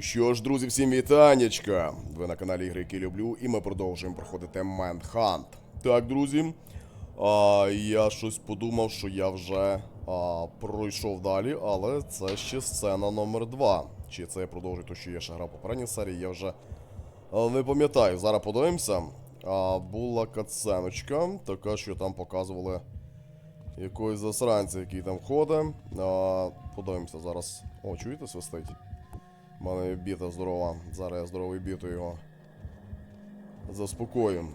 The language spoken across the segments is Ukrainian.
Що ж, друзі, всім вітанечка! Ви на каналі Ігри, які люблю, і ми продовжуємо проходити Manhunt. Так, друзі. А, я щось подумав, що я вже а, пройшов далі, але це ще сцена номер 2. Чи це я продовжую те, що я ще грав попередній серії, я вже не пам'ятаю. Зараз подивимося. А, була катсценочка, така, що там показували якогось засранця, який там ходить. Подивимося зараз. О, чуєте, свистить? У мене біта здорова. Зараз я здоровий біту його. Заспокоїм.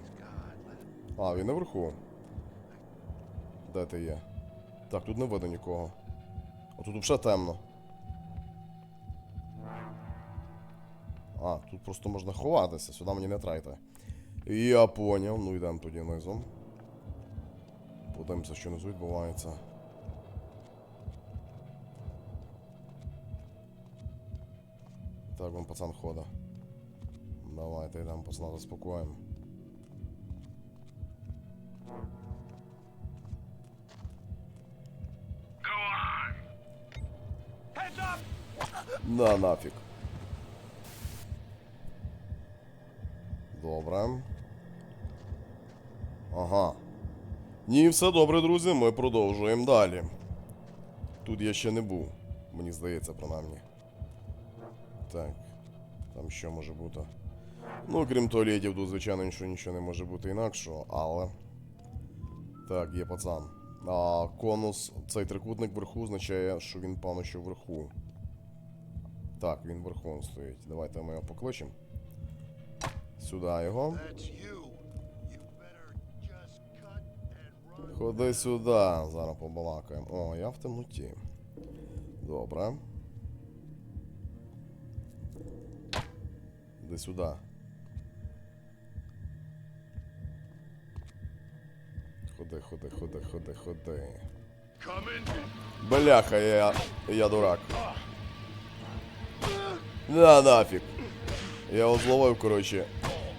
А, він наверху. Де ти є? Так, тут не видно нікого. А тут взагалі темно. А, тут просто можна ховатися, сюди мені не трайте. Я поняв, ну йдемо тоді низом. Подивимося, що внизу відбувається. Вон пацан хода. Давайте йдемо пацана заспокоїмо. На нафіг. Добре. Ага. Ні, все добре, друзі, ми продовжуємо далі. Тут я ще не був. Мені здається, принаймні. Так. Там що може бути? Ну, крім туалетів, тут, звичайно, нічого, нічого не може бути інакшого, але. Так, є пацан. А конус, цей трикутник вверху означає, що він, певно, що вверху. Так, він вверху стоїть. Давайте ми його покличемо. Сюди його. Ходи сюди, зараз побалакаємо. О, я в темноті. Добре. Іди сюди. Ходи, ходи, ходи, ходи, ходи. Бляха, я, я дурак. На нафіг. Я його зловив, коротше.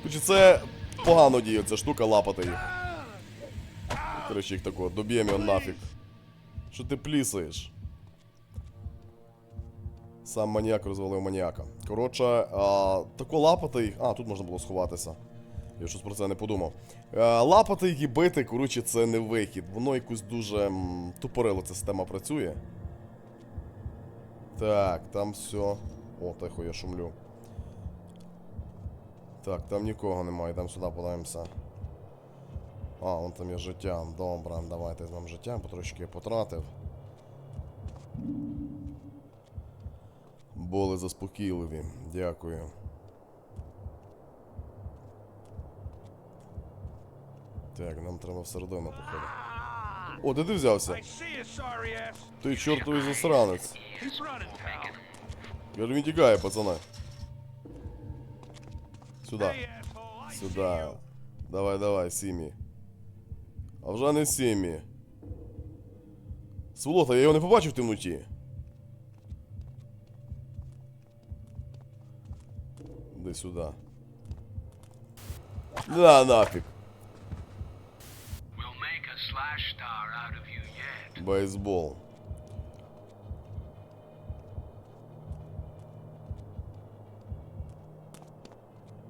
Коротше, це погано діє, штука лапати їх. Коротше, їх такого, доб'ємо його нафіг. Що ти плісаєш? Сам маніяк розвалив маніяка. Коротше, а, тако лапати. А, тут можна було сховатися. Я щось про це не подумав. Е, лапати і бити, коротше, це не вихід. Воно якось дуже тупорило ця система працює. Так, там все. О, тихо, я шумлю. Так, там нікого немає, йдемо сюди, подивимося. А, вон там є життя. Добре, давайте візьмемо життя, потрошки я потратив. Були заспокійливі. Дякую. Так, нам треба всередину походу. О, де ти взявся? Ти чортовий засранець. Він тікає, пацани. See Сюди. Давай, давай, Сімі. А вже не Сімі. Сволота, я його не побачив в темноті. Іди сюди. На нафіг. Бейсбол.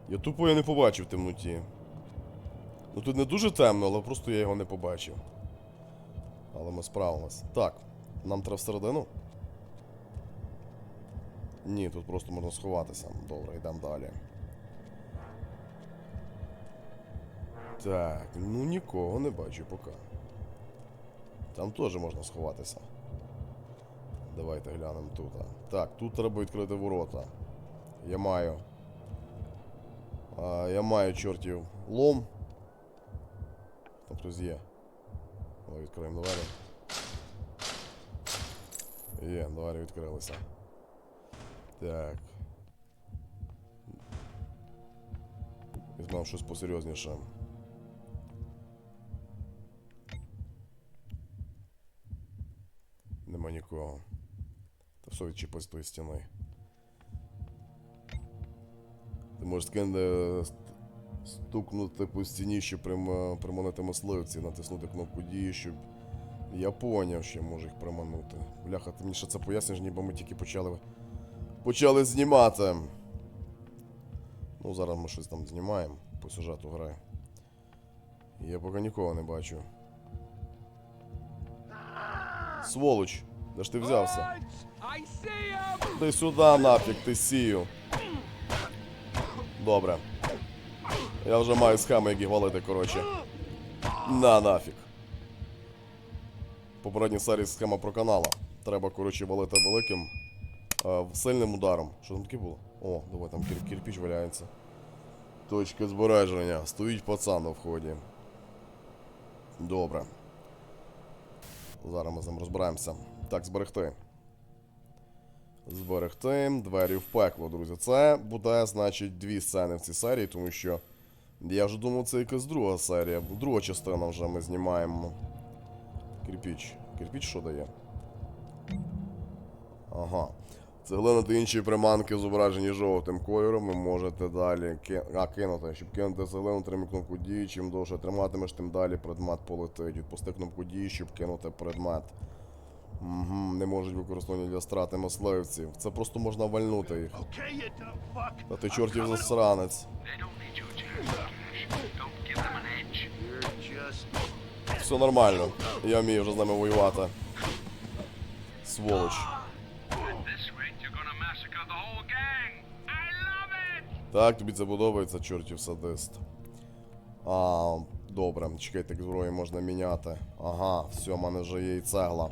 Я тупо його не побачив в темноті. Ну тут не дуже темно, але просто я його не побачив. Але ми справились. Так, нам треба всередину. Ні, тут просто можна сховатися. Добре, йдемо далі. Так, ну нікого не бачу поки. Там теж можна сховатися. Давайте глянемо тут. Так, тут треба відкрити ворота. Я маю. А, я маю чортів лом. Там хтось є. Давай відкриємо двері. Є, двері відкрилися. Так. Візьмемо щось посерйозніше. Нема нікого. Та все відчіпай з тої стіни. Ти можеш скинути стукнути по стіні, щоб прим, приманити мисливці, натиснути кнопку дії, щоб. Я поняв, що я можу їх приманути. Бляха, ти мені ще це поясниш, ніби ми тільки почали почали знімати. Ну, зараз ми щось там знімаємо по сюжету гри. Я поки нікого не бачу. Сволоч, де ж ти взявся? Ти сюди нафіг, ти сію. Добре. Я вже маю схеми, які валити, коротше. На нафіг. Попередній серії схема про канала. Треба, коротше, валити великим сильним ударом. Що там таке було? О, давай там кір- кирпіч валяється. Точка збереження. Стоїть пацан на вході. Добре. Зараз ми з ним розбираємося. Так, зберегти. Зберегти двері в пекло, друзі. Це буде, значить, дві сцени в цій серії, тому що я вже думав, це якась друга серія. Друга частина вже ми знімаємо. Кирпіч. Кирпіч що дає? Ага. Цеглина та інші приманки зображені жовтим кольором. Ви можете далі ки... а, кинути. Щоб кинути цеглину, тримай кнопку дії. Чим довше триматимеш, тим далі предмет полетить. Відпусти кнопку дії, щоб кинути предмет. Угу, не можуть використовувати для страти мисливців. Це просто можна вальнути їх. Та ти чортів засранець. Все нормально. Я вмію вже з ними воювати. Сволоч. Так, тобі це подобається, чортів садист. А, добре, чекай, так зброю можна міняти. Ага, все, в мене вже є і цегла.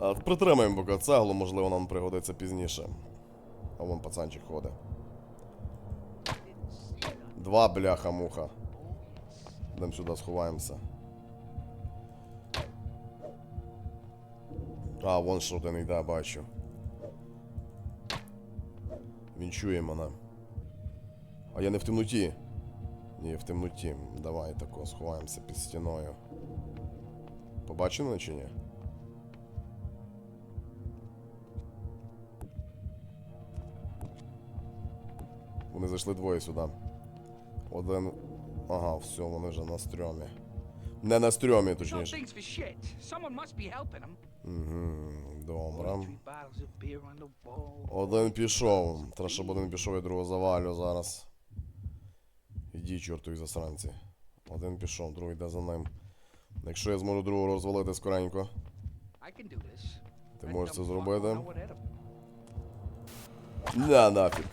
А, притримаємо поки цеглу, можливо, нам пригодиться пізніше. А вон пацанчик ходить. Два бляха-муха. Йдемо сюди сховаємося. А, вон що один йде, бачу. Він чує мене. А я не в темноті. Ні, в темноті. Давай тако сховаємося під стіною. Побачив мене чи ні? Вони зайшли двоє сюди. Один. Ага, все, вони вже на стрьомі. Не на стрьомі, точніше. Угу, добре. Один пішов. Треба, щоб один пішов, я другого завалю зараз. Іди, чортові засранці. Один пішов, другий йде за ним. Якщо я зможу другого розвалити скоренько. Ти можеш це зробити? На нафіг.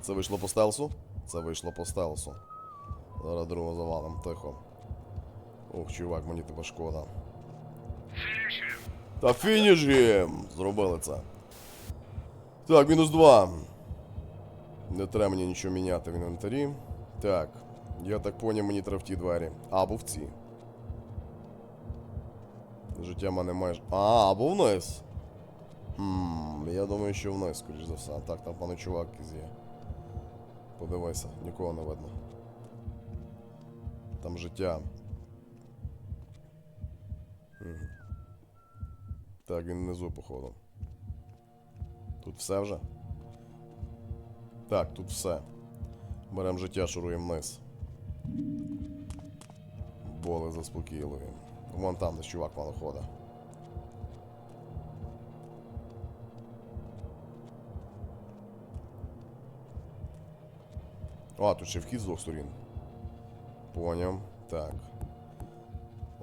Це вийшло по стелсу? Це вийшло по стелсу. Зараз другого завалим, тихо. Ух, чувак, мені тебе шкода. Та фініш їм! Зробили це. Так, мінус два. Не треба мені нічого міняти в інвентарі. Так. Я так поняв, мені треба в ті двері. Або в ці. Життя мене майже. А, або вниз. Хм, я думаю, що вниз, скоріш за все. Так, там пане чувак є. Подивися, нікого не видно. Там життя. Так, він внизу, походу. Тут все вже? Так, тут все. Беремо життя, шуруємо вниз. Боли заспокійливі. Вон там десь чувак мало ходить. А, тут ще вхід з двох сторін. Поняв. Так.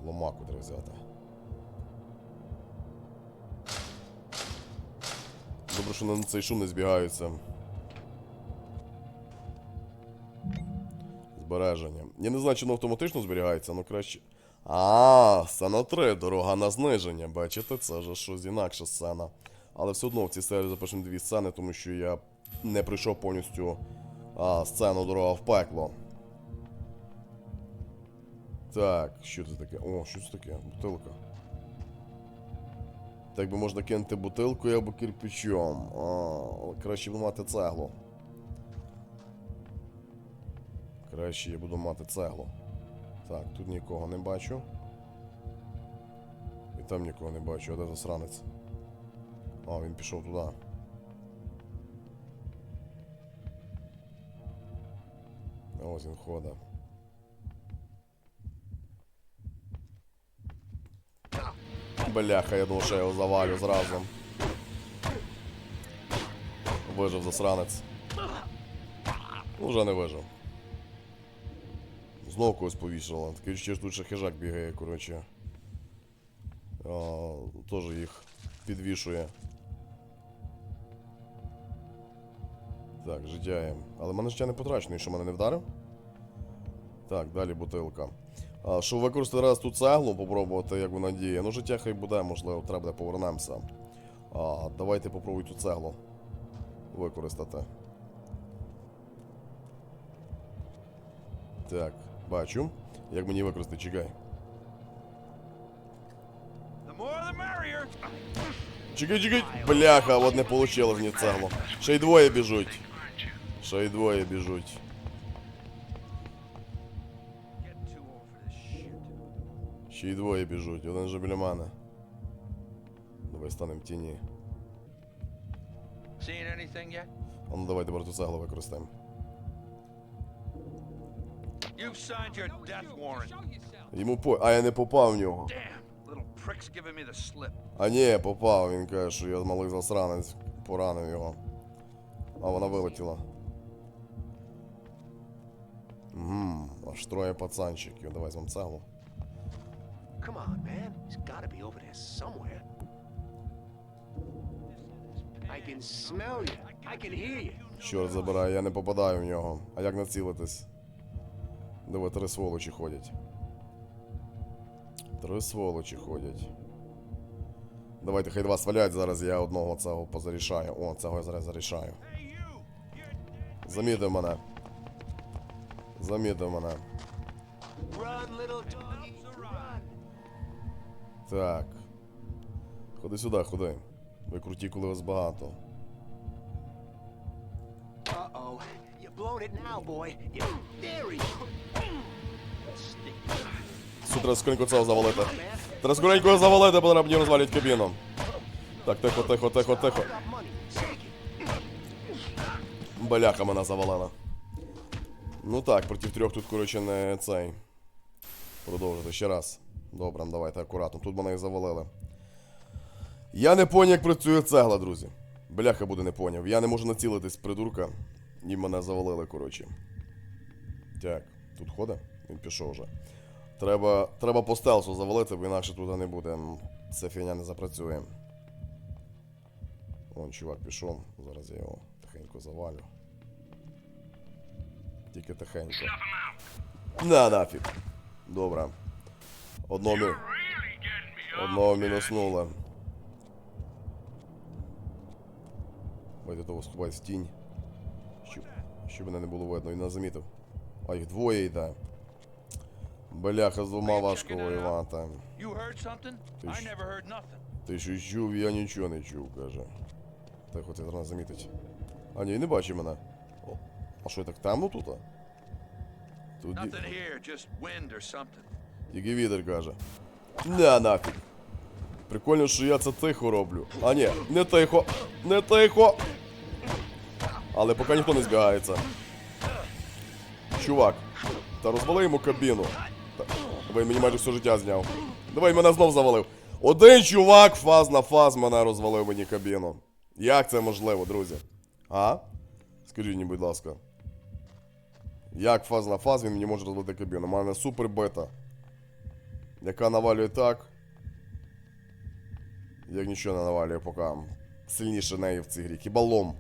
Ломаку треба взяти. Добре, що на цей шум не збігаються. Збереження. Я не знаю, чи воно автоматично зберігається, ну краще. А, сцена 3, дорога на зниження. Бачите, це вже щось інакша сцена. Але все одно в цій серії запишемо дві сцени, тому що я не пройшов повністю а, сцену дорога в пекло. Так, що це таке? О, що це таке? Бутилка. Так би можна кинути бутилкою або кирпичом. А, але краще б мати цеглу. Краще я буду мати цеглу. Так, тут нікого не бачу. І там нікого не бачу, а де засранець? А, він пішов туди. Ось він ходить. Бляха, я думав, що я його завалю зразу. Вижив засранець. Ну, вже не вижив. Знову когось повішало. Таке ще тут ще хижак бігає, коротше. Теж їх підвішує. Так, життя їм. Але в мене життя не потрачено, і що мене не вдарив? Так, далі бутилка. А, щоб використати раз ту цеглу, попробувати, як вона діє. Ну, життя хай буде, можливо, треба буде повернемося. А, давайте попробуй ту цеглу використати. Так, бачу. Як мені використати, чекай. The more the merrier. Чекай, чекай. Бляха, от не получилось ні цеглу. Ще й двоє біжуть. Aren't you? Ще й двоє біжуть. Getting too old for this shit. Ще й двоє біжуть. Один же біля мене. Давай станемо в тіні. Seen anything yet? А ну давай тепер ту цеглу використаємо. You've signed your death warrant. Йому по. А я не попав в нього. Damn, little prick's giving me the slip. А ні, попав, він каже, що я малий засранець поранив його. А вона вилетіла. Угу, аж троє пацанчиків. Давай візьмемо цеглу. Come on, man. He's gotta be over there somewhere. I can smell you. I can hear you. Чорт забирає, я не попадаю в нього. А як націлитись? Диви, три сволочі ходять. Три сволочі ходять. Давайте, хай два свалять зараз, я одного цього позарішаю. О, цього я зараз зарішаю. Замітив мене. Замітив мене. Так. Ходи сюди, ходи. Ви круті, коли вас багато. Uh-oh. You're blowing it now, boy. You Stick. Су, треба скоренько цього завалити. Треба скоренько завалити, бо треба мені розвалять кабіну. Так, тихо, тихо, тихо, тихо. Баляха мене завалила. Ну так, проти трьох тут, коротше, не цей. Продовжити ще раз. Добре, давайте акуратно. Тут мене і завалили. Я не поняв, як працює цегла, друзі. Бляха буде не поняв. Я не можу націлитись, придурка. І мене завалили, коротше. Так, тут ходить? Він пішов вже. Треба, треба по стелсу завалити, бо інакше туди не буде. Ця фігня не запрацює. Вон чувак пішов. Зараз я його тихенько завалю. Тільки тихенько. На нафіг. Добре. Одного, мі... Одного off. мінуснули. Давайте того сховать в тінь. Щоб... Мене не було видно, він нас замітив. А їх двоє йде. Бляха, з двома важко воювати. Heard nothing. Ти що чув, я нічого не чув, каже. Тихо, ти треба замітить. А ні, не бачить мене. О, а що так темно тут? Тут тільки вітер каже. На нафіг. Прикольно, що я це тихо роблю. А ні, не тихо, не тихо. Але поки ніхто не збігається. Чувак, та розвали йому кабіну. Та, ви мені майже все життя зняв. Давай мене знов завалив. Один чувак фаз на фаз мене розвалив мені кабіну. Як це можливо, друзі? А? Скажіть мені, будь ласка. Як фаз на фаз він мені може розвалити кабіну? У мене супер бета. Яка навалює так. Як нічого не навалює поки. Сильніше неї в цій грі. Хіба лом.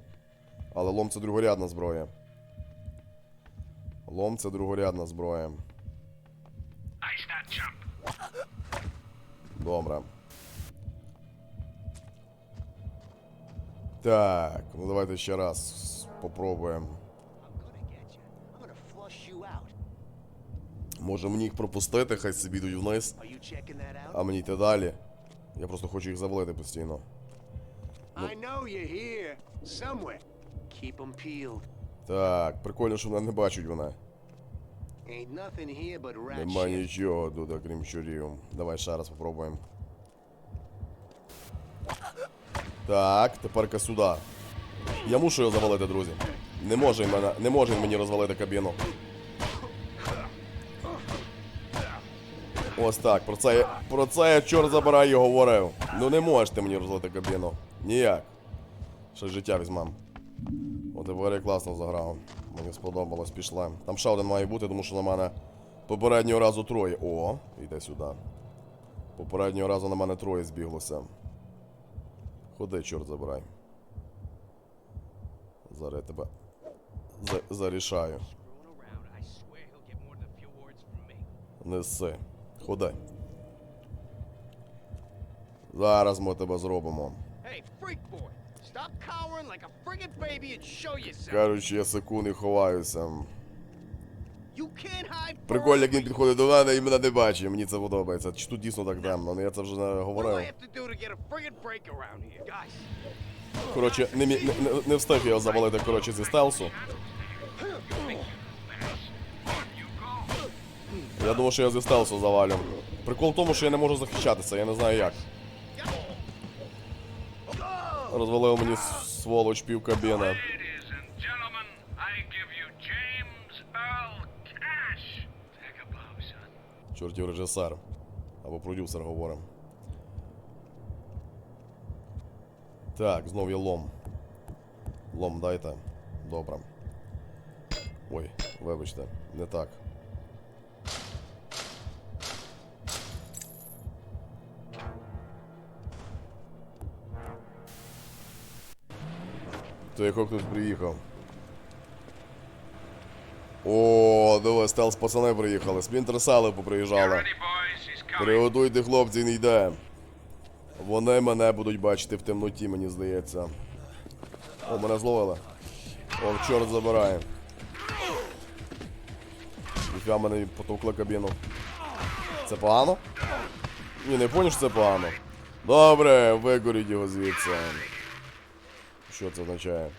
Але лом це другорядна зброя. Лом це другорядна зброя. Добре. Так, ну давайте ще раз попробуємо. Out. Може мені їх пропустити, хай собі йдуть вниз, а мені йти далі. Я просто хочу їх завалити постійно. Peeled. Так, прикольно, що мене не бачать вони. Нема нічого тут, окрім щурів. Давай ще раз попробуємо. Так, тепер сюди. Я мушу його завалити, друзі. Не може, мене, не може мені розвалити кабіну. Ось так, про це, я- про це я чорт забирай і говорив. Ну не можете мені розвалити кабіну. Ніяк. Ще життя візьмем. О, тепер я класно заграв. Мені сподобалось, пішла. Там ще один має бути, тому що на мене попереднього разу троє. О, йде сюди. Попереднього разу на мене троє збіглося. Ходи, чорт забирай. Зараз я тебе за- зарішаю. Неси. Ходи. Зараз ми тебе зробимо. Hey, yourself! Кажучи, я секунди ховаюся. Прикольно, як він підходить до мене і мене не бачить. Мені це подобається. Чи тут дійсно так темно? Ну я це вже не говорив. Коротше, не, не, не, не встиг його завалити, коротше, зі стелсу. Я думав, що я зі стелсу завалю. Прикол в тому, що я не можу захищатися, я не знаю як. Розвалив мені сволоч пів кабіни. Чортів режисер. Або продюсер говоримо. Так, знов є лом. Лом дайте. Добре. Ой, вибачте, не так. То яко хтось приїхав. О, диви, стелс пацани приїхали. Сплінтер Сели поприїжджали. Приготуйте, хлопці, не йде. Вони мене будуть бачити в темноті, мені здається. О, мене зловили. О, чорт забирає. Ніфіга мене потовкли кабіну. Це погано? Ні, не поняв, що це погано. Добре, вигоріть його звідси. Що це означає?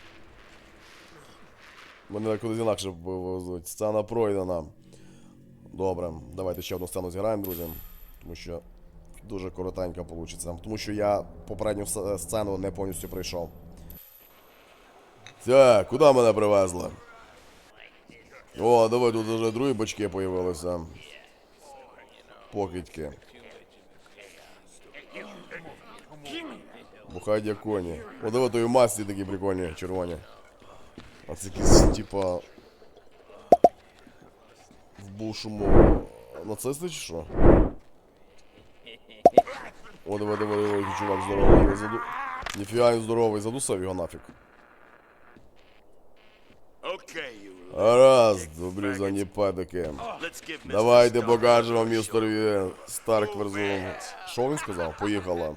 Мене кудись інакше повезуть. Сцена пройдена. Добре, давайте ще одну сцену зіграємо, друзі. Тому що дуже коротенько вийде. Тому що я попередню сцену не повністю пройшов. Так, куди мене привезли? О, давай тут вже другі бочки появилися. Покидьки. Бухать як коні. О, диви, то і в масці такі прикольні, червоні. А це якісь, типа. В бувшому нацисти чи що? О, давай, давай, давай, чувак здоровий. Я заду... Ніфіга він здоровий, задусав його нафіг. Let's give Mr. Давайте покажемо містерові Старк верзу. Що він сказав? Поїхала.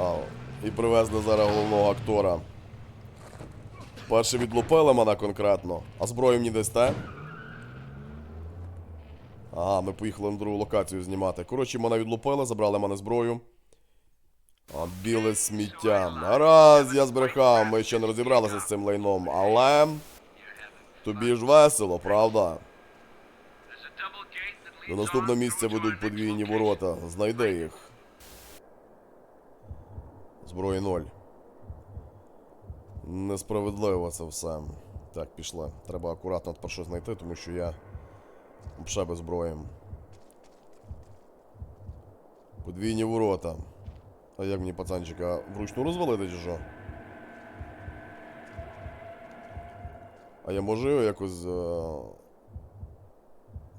А, і привезли зараз головного актора. Перше відлупили мене конкретно. А зброю мені дасте? Ага, ми поїхали на другу локацію знімати. Коротше, мене відлупили, забрали мене зброю. А біле сміття. Гаразд, я збрехав, ми ще не розібралися з цим лайном, але. Тобі ж весело, правда? До наступного місця ведуть подвійні ворота. Знайди їх. Зброї ноль. Несправедливо це все. Так, пішли. Треба акуратно тепер щось знайти, тому що я взагалі без зброї. Подвійні ворота. А як мені пацанчика вручну розвалити чи що? А я можу його якось е...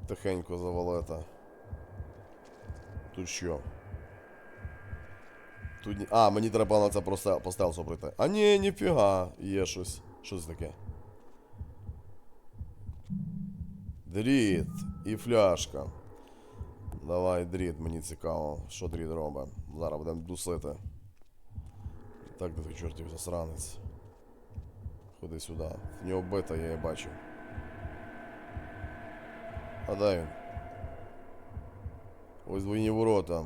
тихенько завалити? Тут що? Тут ні... А, мені треба на це по стел- по стелсу пройти. А ні, ніфіга, є щось. Що це таке? Дріт і фляжка. Давай, дріт, мені цікаво, що дріт робить. Зараз будемо дусити. Так, де той чортів засранець. Ходи сюди. В нього бита, я її бачу. А де він? Ось двойні ворота.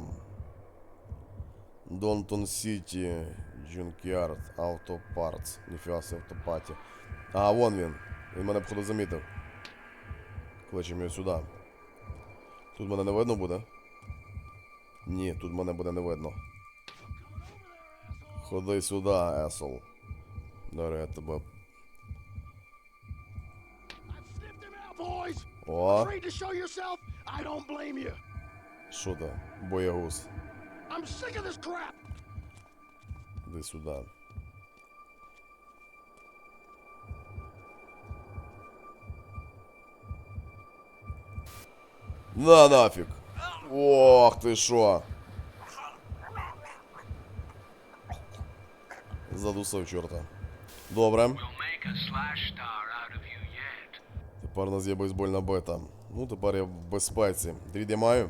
Донтон Сіті, Джункярд, Автопартс. Ніфіга себе автопаті. А, вон він. Він мене походу замітив. Кличемо його сюди. Тут мене не видно буде? Ні, тут мене буде не видно. Ходи сюди, есол. Даре я тебе. О, що ти? Боягуз. I'm sick of this crap. Иди сюда. На нафиг. Ох ты шо. Задусов черта. Доброе. Тепер у нас є бейсбольна бета. Ну, тепер я в безпеці. Дрідімаю.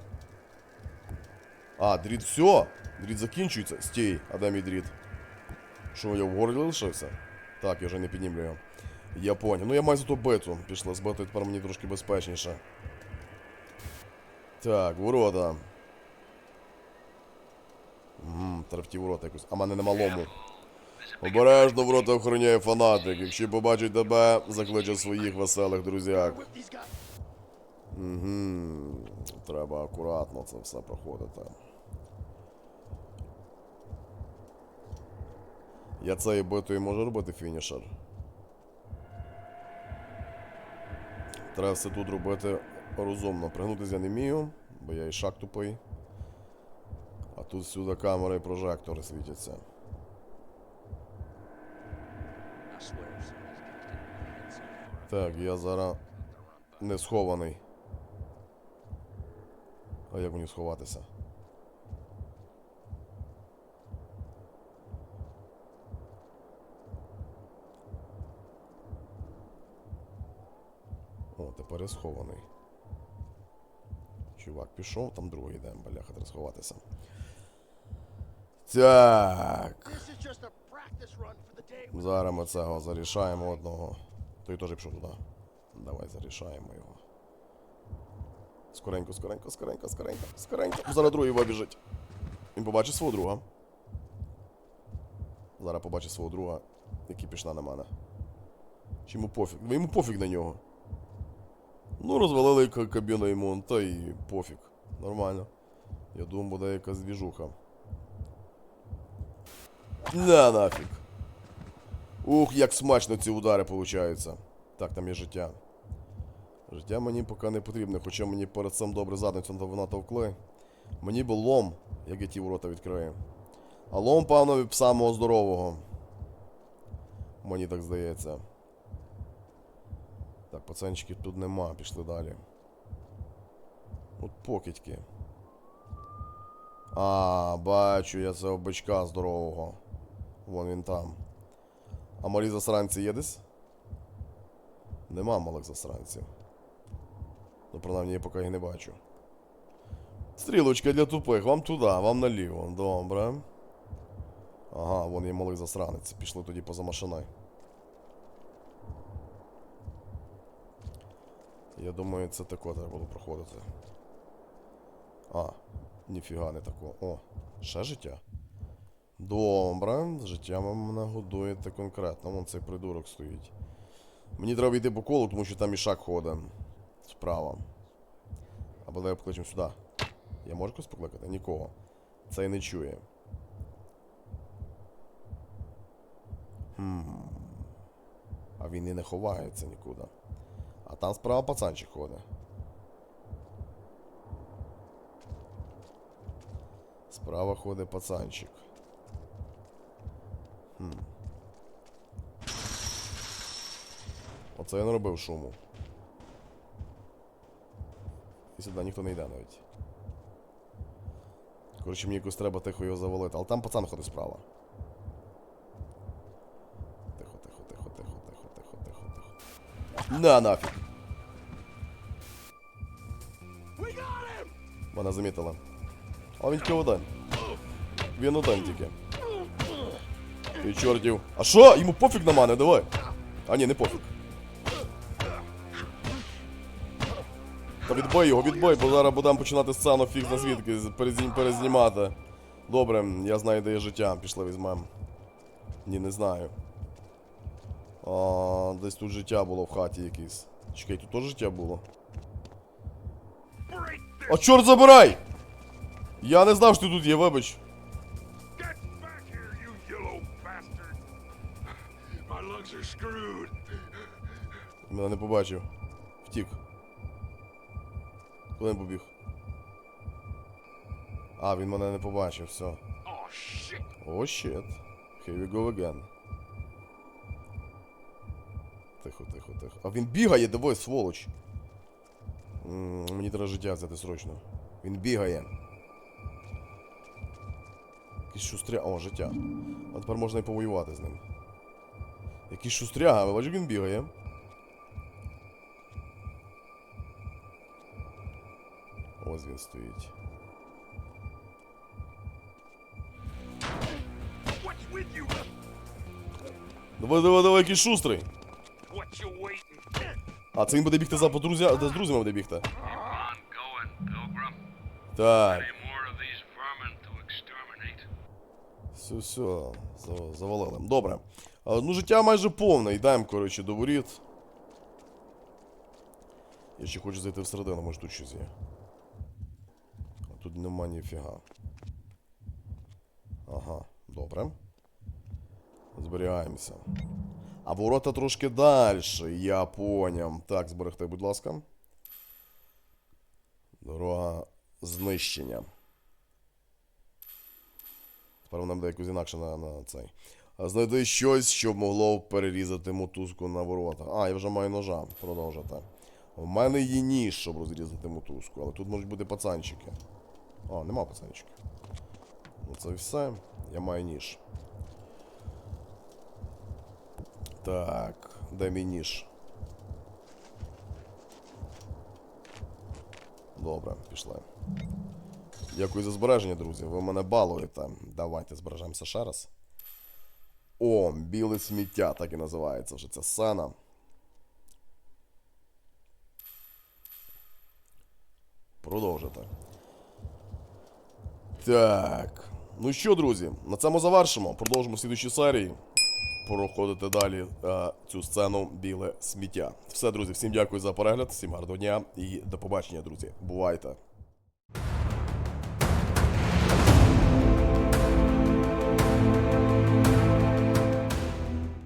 А, дріт все. Дріт закінчується. Стій, а де мій? Що, я в горлі лишився? Так, я вже не піднімлю. Я поняв. Ну я маю зато биту. Пішла з битою, тепер мені трошки безпечніше. Так, ворота. Ммм, треба в ті ворота якось. А мене нема лому. Обережно ворота охороняє фанатик. Якщо побачить тебе, закличе своїх веселих друзяк. Угу. Треба акуратно це все проходити. Я цією битою можу робити фінішер. Треба все тут робити розумно. Пригнутися я не вмію, бо я і шаг тупий. А тут сюди камера і прожектори світяться. Так, я зараз не схований. А як мені сховатися? О, тепер я схований. Чувак пішов, там другий йде, бляха, треба сховатися. Так. Зараз ми цього зарішаємо одного. Той теж пішов туди. Давай зарішаємо його. Скоренько, скоренько, скоренько, скоренько, скоренько. Зараз другий вибіжить. Він побачить свого друга. Зараз побачить свого друга, який пішла на мене. Чи йому пофіг? Йому пофіг на нього. Ну, розвалили кабіну йому, та й пофіг. Нормально. Я думаю, буде якась двіжуха. На нафіг. Ух, як смачно ці удари получаються. Так, там є життя. Життя мені поки не потрібне, хоча мені перед цим добре задницю натовкли. Мені би лом, як я ті ворота відкрию. А лом, певно, від самого здорового. Мені так здається. Так, пацанчиків тут нема, пішли далі. От покидьки. А, бачу я цього бичка здорового. Вон він там. А малі засранці є десь? Нема малих засранців. Ну, принаймні, я поки їх не бачу. Стрілочка для тупих, вам туди, вам наліво. Добре. Ага, вон є малий засранець. Пішли тоді поза машиною. Я думаю, це тако треба було проходити. А, ніфіга не тако. О, ще життя. Добре, життя мене годуєте конкретно. Вон цей придурок стоїть. Мені треба йти по колу, тому що там ішак ходить. Справа. Або давай покличемо сюди. Я можу когось покликати? Нікого. Цей не чує. Хм. А він і не ховається нікуди. А там справа пацанчик ходить. Справа ходить пацанчик. Хм. Оце я не робив шуму. І сюди ніхто не йде навіть. Коротше, мені якось треба тихо його завалити. Але там пацан ходить справа. Тихо, тихо, тихо, тихо, тихо, тихо, тихо, тихо. На нафіг! Мене замітили. А він тільки один. Він один тільки. Ти чортів. А що? Йому пофіг на мене, давай. А ні, не пофіг. Та відбий його, відбий, бо зараз будемо починати сцену фіг на звідки перезні- перезнімати. Добре, я знаю, де є життя. Пішли візьмем. Ні, не знаю. А, десь тут життя було в хаті якесь. Чекай, тут теж життя було. А чорт забирай! Я не знав, що ти тут є, вибач. Мене не побачив. Втік. Куди він побіг? А, він мене не побачив, все. О, щит. Here we go again. Тихо, тихо, тихо. А він бігає, давай, сволоч. Мені треба життя взяти срочно. Він бігає. Якийсь шустря. О, життя. А тепер можна і повоювати з ним. Якийсь шустряга, ви бачите, він бігає. Ось він стоїть. Давай, давай, давай, якийсь шустрий. А це він буде бігти за подрузя, з друзями буде бігти. Так. Все, все, завалили. Добре. Ну, життя майже повне. Йдемо, коротше, до воріт. Я ще хочу зайти всередину, може тут щось є. А тут нема ніфіга. Ага, добре. Зберігаємося. А ворота трошки далі, я поняв. Так, зберегти, будь ласка. Дорога знищення. Тепер нам буде інакше на, на цей. Знайди щось, що могло перерізати мотузку на ворота. А, я вже маю ножа. Продовжити. У мене є ніж, щоб розрізати мотузку, але тут можуть бути пацанчики. О, нема пацанчиків. Ну це все. Я маю ніж. Так, ніж? Добре, пішли. Дякую за збереження, друзі. Ви мене балуєте. Давайте збережемося ще раз. О, біле сміття, так і називається вже ця сцена. Продовжити. Так. Ну що, друзі, на цьому завершимо. Продовжимо в слідчій серії. Проходити далі е, цю сцену біле сміття. Все, друзі, всім дякую за перегляд, всім гарного дня і до побачення, друзі. Бувайте!